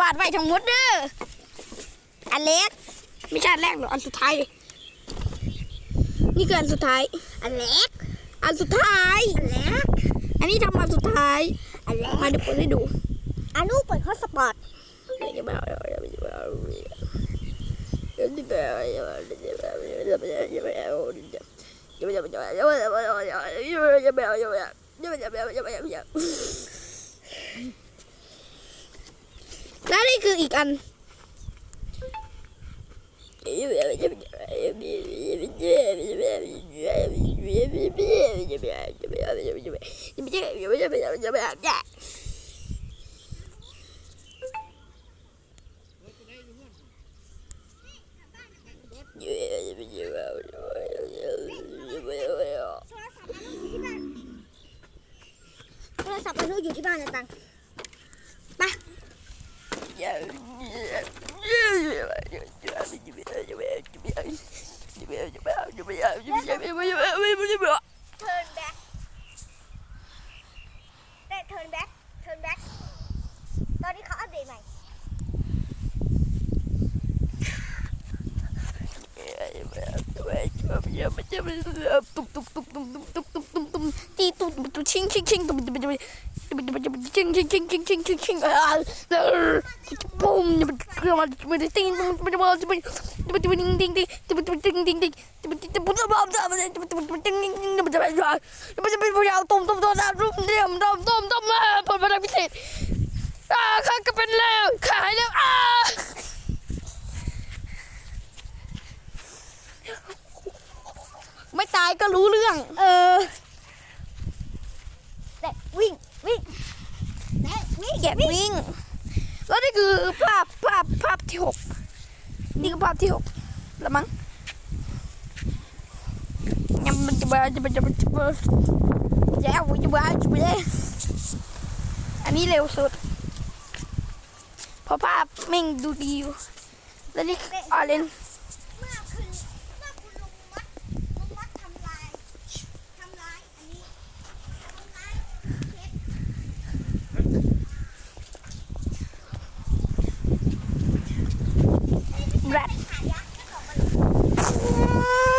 วาดไว้ทั้งหมดเด้ออันเล็กไม่ใช่อันแรกหรอกอันสุดท้ายเลยนี่คืออันสุดท้าย อันเล็ก อันสุดท้าย อันเล็ก อันนี้ทำมาสุดท้าย อันเล็ก มาเดี๋ยวเปิดให้ดู อันนู้นเปิดฮอตสปอตและนี่ คืออีกอัน โทรศัพท์อันนู้นอยู่ที่บ้านนะตัง เทิร์นแบ็คได้เทิร์นแบ็คเทิร์นแบ็คตอนนี้เขาอัปเดตใหม่ตีตุ้มตุ้มชิงชิงชิงตุ้มตุ้มตุ้มชิงชิงชิงชิงชิงชิงชิงอ่าปุ้มมันเครื่องมันมันติ้งมันมันมันมันมันมันดิ้งดิ้งดิ้งมันมันดิ้งดิ้งดิ้งมันมันมันมันมันมันมันดิ้งดิ้งดิ้งมันจะเป็นอะไรมันจะเป็นพยาวตุ้มตุ้มตุ้มตุ้มตุ้มเรียมตุ้มตุ้มตุ้มมาผลพลังพิเศษ อ่าข้าก็เป็นแล้วขายแล้วอ่าไม่ตายก็รู้เรื่อง เออแต่วิ่งวิ่ง แต่วิ่งเก็บวิ่ง แล้วนี่คือภาพภาพภาพที่หกนี่คือภาพที่หกแล้วมั้งยังมันจะมาจะมาจะมาจะมาจะเอาจะมาจะมาอันนี้เร็วสุด เพราะภาพแม่งดูดีอยู่แล้วนี่ออเรน 哎呀这可不能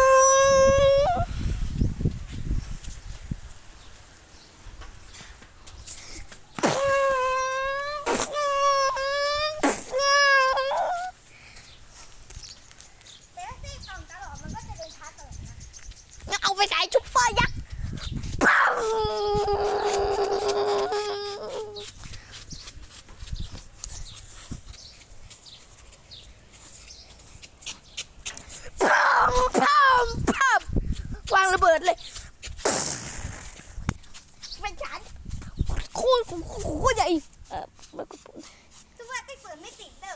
โคตรโคตรใหญ่เออมันก็ปุ่นตัวที่เปิดไม่ติดเด้อ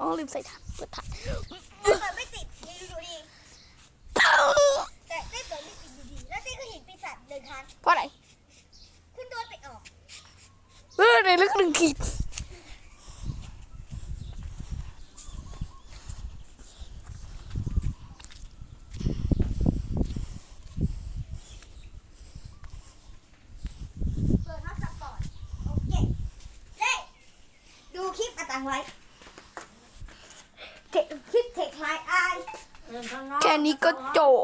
อ๋อลืมใส่ถ่านเปิดถ่านเปิดไม่ติดอยู่ดีปังแต่ได้เปิดไม่ติดอยู่ดีแล้วตีก็เห็นปีศาจเดินทางเพราะอะไรคุณโดนเตะออกเออในลึกหนึ่งขีด เปิดฮอตสปอร์ตโอเคเด้ดูคลิปอาตังไว้เทคคลิปเทคไลน์ไอแค่นี้ก็จบ